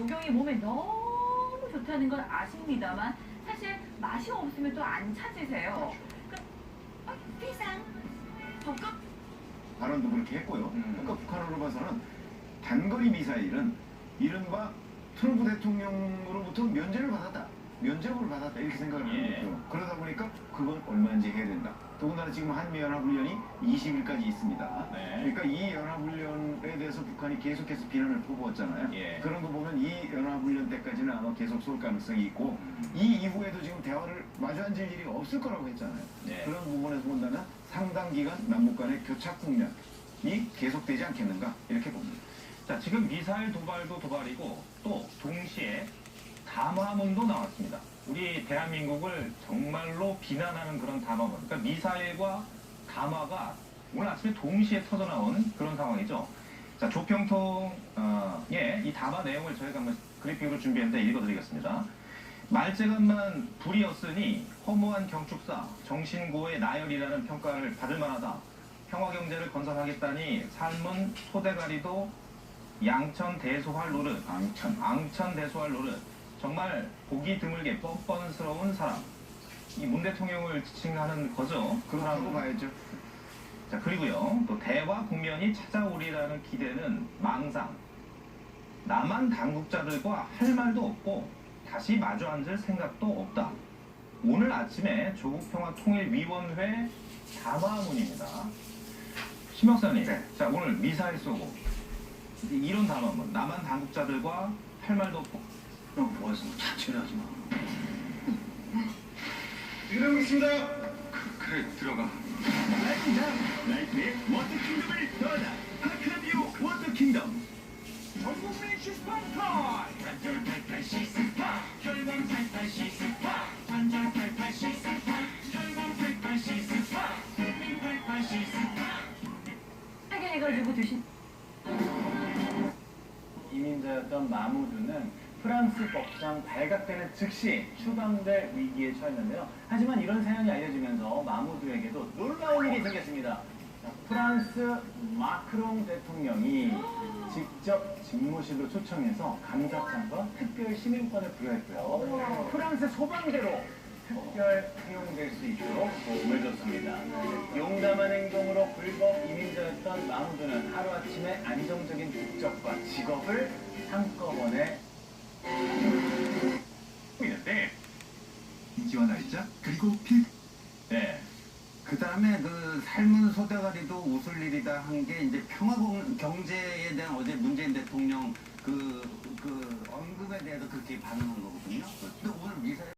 녹용이 몸에 너무 좋다는 건 아십니다만 사실 맛이 없으면 또 안 찾으세요. 그러니까 아, 세상 적극 발언도 그렇게 했고요. 음. 그러니까 북한으로 봐서는 단거리 미사일은 이른바 트럼프 대통령으로부터 면제를 받았다. 면제를 받았다 이렇게 생각을 하는 예. 거죠. 그러다 보니까 그건 얼마인지 해야 된다. 더군다나 지금 한미연합훈련이 20일까지 있습니다. 네. 그러니까 이 연합훈련에 대해서 북한이 계속해서 비난을 퍼부었잖아요. 예. 그런 거 보면 이 연합훈련 때까지는 아마 계속 쏠 가능성이 있고 음. 이 이후에도 지금 대화를 마주 앉을 일이 없을 거라고 했잖아요. 네. 그런 부분에서 본다면 상당 기간 남북 간의 교착 국면이 계속되지 않겠는가 이렇게 봅니다. 자, 지금 미사일 도발도 도발이고 또 동시에 담화문도 나왔습니다. 우리 대한민국을 정말로 비난하는 그런 담화문. 그러니까 미사일과 담화가 오늘 아침에 동시에 터져 나온 그런 상황이죠. 자, 조평통의 이 담화 내용을 저희가 한번 그래픽으로 준비했는데 읽어드리겠습니다. 말재간만 불이었으니 허무한 경축사, 정신고의 나열이라는 평가를 받을 만하다. 평화경제를 건설하겠다니 삶은 소대가리도 양천 대소할 노릇, 앙천, 앙천 대소할 노릇. 정말 보기 드물게 뻔뻔스러운 사람. 이 문 대통령을 지칭하는 거죠. 그렇다고 사람. 봐야죠. 자 그리고요 또 대화 국면이 찾아오리라는 기대는 망상 남한 당국자들과 할 말도 없고 다시 마주 앉을 생각도 없다 오늘 아침에 조국평화통일위원회 담화문입니다 심혁사님 네. 자 오늘 미사일 쏘고 이런 담화문 남한 당국자들과 할 말도 없고 너 뭐해서 자체하지 마. 이러고 있습니다. 그래 들어가 나이트의 워터 킹덤을 떠나 하카디오 워터 킹덤. 전국민 시스판타. 완전 팔팔 시스파. 혈관 팔팔 시스파. 완전 팔팔 시스파. 혈관 팔팔 시스파. 국민 팔팔 시스파. 해결해가지고 드신 이민자였던 마무드는 프랑스 법상 발각되는 즉시 추방될 위기에 처했는데요. 하지만 이런 사연이 알려지면서 마무드에게도 놀라운 일이 생겼습니다. 자, 프랑스 마크롱 대통령이 직접 집무실로 초청해서 감사장과 특별 시민권을 부여했고요. 프랑스 소방대로 특별 사용될 수 있도록 도움을 줬습니다. 용감한 행동으로 불법 이민자였던 마무드는 하루아침에 안정적인 국적과 직업을 한꺼번에 있는데 인지와 날짜 그리고 필. 네. 그 다음에 그 삶은 소대가리도 웃을 일이다 한 게 이제 평화 공- 경제에 대한 어제 문재인 대통령 그, 그 언급에 대해서 그렇게 반응한 거거든요. 근데 오늘 미사일